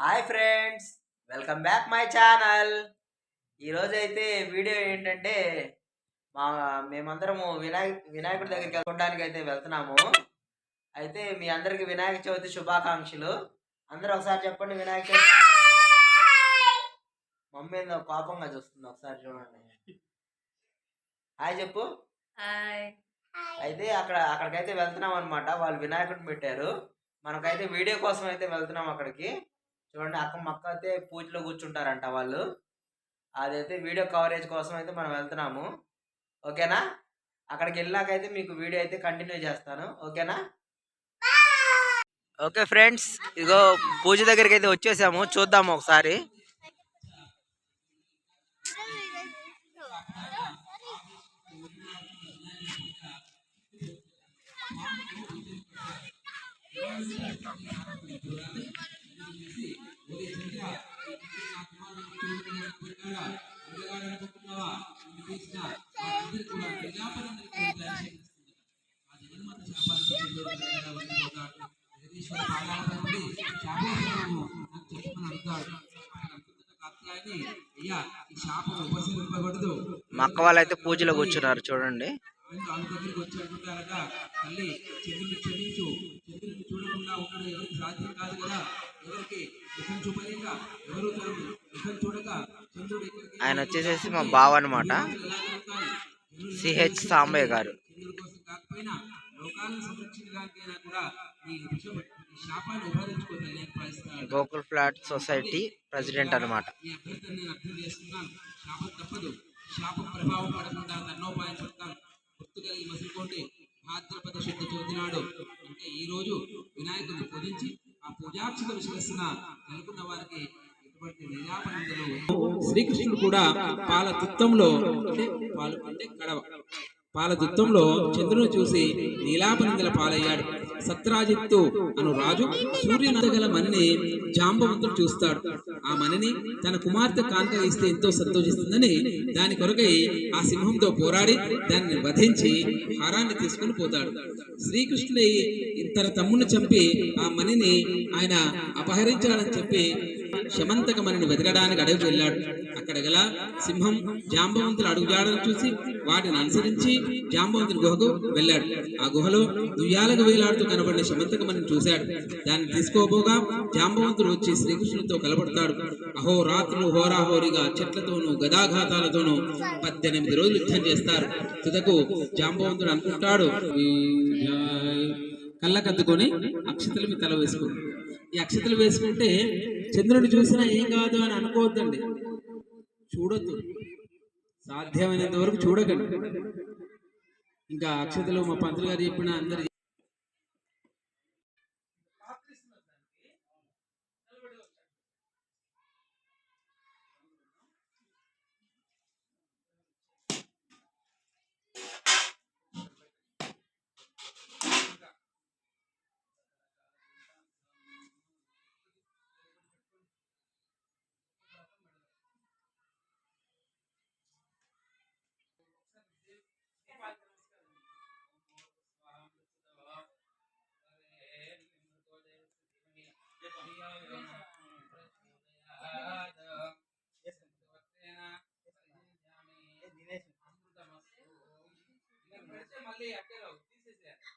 Hi friends welcome back my channel. ఈరోజు అయితే video ఏంటంటే మా మేమందరము వినాయక వినాయకుడి దగ్గరికి వెళ్ళడానికి అయితే వెళ్తున్నాము. అయితే మీ అందరికి వినాయక చవితి శుభాకాంక్షలు. అందరూ ఒకసారి చెప్పండి వినాయక చవితి. మమ్మీ ఏందో కోపంగా చూస్తుంది ఒకసారి చూడండి. హాయ్ చెప్పు. హాయ్. అయితే అక్కడ అక్కడికైతే వెళ్తున్నాం అనమాట. వాళ్ళు వినాయకుడిని పెట్టారు. మనకైతే వీడియో కోసం అయితే వెళ్తున్నాం అక్కడికి. చూడండి అక్క మక్క అయితే పూజలో కూర్చుంటారంట వాళ్ళు. అదైతే వీడియో కవరేజ్ కోసం అయితే మనం వెళ్తున్నాము. ఓకేనా? అక్కడికి వెళ్ళాకైతే మీకు వీడియో అయితే కంటిన్యూ చేస్తాను. ఓకేనా? ఓకే ఫ్రెండ్స్ ఇగో పూజ దగ్గరికి అయితే వచ్చేసాము. చూద్దాము ఒకసారి. శాపకూడదు మా అక్క వాళ్ళు అయితే పూజలో కూర్చున్నారు చూడండి ఆమె దగ్గరికి వచ్చి అంటుంటారట తల్లి చంద్రుని క్షమించు చంద్రుని చూడకుండా ఉండడం ఎవరికి సాధ్యం కాదు కదా ఎవరికి ముఖం చూపలేక ఎవరు తన ముఖం చూడక చంద్రుడు ఎక్కడికి ఆయన వచ్చేసేసి మా బావ అనమాట సిహెచ్ సాంబయ్య గారు. గోకుల్ ఫ్లాట్ సొసైటీ ప్రెసిడెంట్ అనమాట ఈ భాద్రపద శుద్ధ చవితి నాడు. అంటే రోజు వినాయకుడిని పూజించి ఆ పూజాక్షత శిరస్సున నెలకొన్న వారికి శ్రీకృష్ణుడు కూడా పాల తుత్తంలో అంటే పాలు అంటే కడవ. పాల దుత్తంలో చంద్రుని చూసి నీలాపనిందల పాలయ్యాడు. సత్రాజిత్తు అను రాజు సూర్యనగల మణిని జాంబవంతుడు చూస్తాడు. ఆ మణిని తన కుమార్తె కాంత ఇస్తే ఎంతో సంతోషిస్తుందని దాని కొరకై ఆ సింహంతో పోరాడి దాన్ని వధించి హారాన్ని తీసుకుని పోతాడు. శ్రీకృష్ణుడి తన తమ్ముని చంపి ఆ మణిని ఆయన అపహరించాలని చెప్పి శమంతకమణిని వెతకడానికి అడవికి వెళ్ళాడు. అక్కడ గల సింహం జాంబవంతుల అడుగుజాడను చూసి వాటిని అనుసరించి జాంబవంతుని గుహకు వెళ్ళాడు. ఆ గుహలో దుయ్యాలకు వేలాడుతూ కనబడిన శమంతకమని చూశాడు. దాన్ని తీసుకోబోగా జాంబవంతుడు వచ్చి శ్రీకృష్ణుడితో కలబడతాడు. అహోరాత్రులు హోరాహోరిగా చెట్లతోనూ గదాఘాతాలతోనూ పద్దెనిమిది రోజులు యుద్ధం చేస్తారు. తుదకు జాంబవంతుడు అనుకుంటాడు కళ్ళకద్దుకొని అక్షతల మీద తల వేసుకుంటాడు ఈ అక్షతలు వేసుకుంటే చంద్రుడు చూసినా ఏం కాదు అని అనుకోవద్దండి. చూడొద్దు. సాధ్యమైనంత వరకు చూడకండి. ఇంకా అక్షతలు మా పంతులు గారు చెప్పిన అందరు మళ్ళీ అక్కడ తీసేసేయాలి.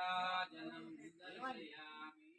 నీరాజనం దర్శయామి